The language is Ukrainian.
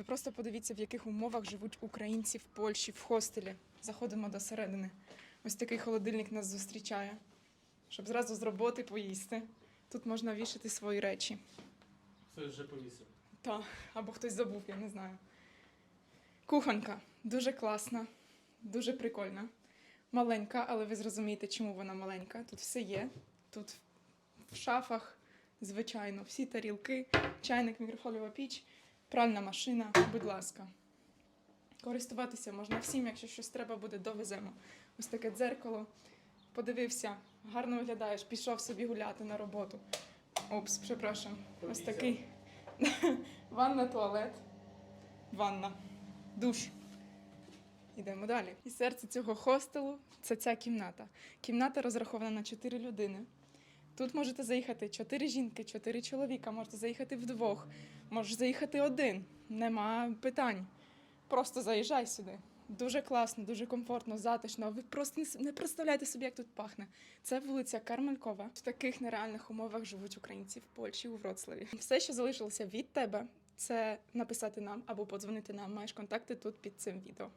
Ви просто подивіться, в яких умовах живуть українці в Польщі, в хостелі. Заходимо до середини. Ось такий холодильник нас зустрічає, щоб зразу з роботи поїсти. Тут можна вішати свої речі. Хтось вже повісив. Та, або хтось забув, я не знаю. Кухонька дуже класна, дуже прикольна. Маленька, але ви зрозумієте, чому вона маленька. Тут все є. Тут в шафах, звичайно, всі тарілки, чайник, мікрохвильова піч, пральна машина, будь ласка. Користуватися можна всім, якщо щось треба буде, довеземо. Ось таке дзеркало. Подивився, гарно виглядаєш, пішов собі гуляти на роботу. Опс, припрошую. Ось такий. Ванна, туалет, ванна, душ. Йдемо далі. І серце цього хостелу це ця кімната. Кімната розрахована на 4 людини. Тут можете заїхати 4 жінки, 4 чоловіка, можете заїхати вдвох, можеш заїхати один. Нема питань. Просто заїжджай сюди. Дуже класно, дуже комфортно, затишно. Ви просто не представляєте собі, як тут пахне. Це вулиця Кармелькова. В таких нереальних умовах живуть українці в Польщі у Вроцлаві. Все, що залишилося від тебе, це написати нам або подзвонити нам. Маєш контакти тут під цим відео.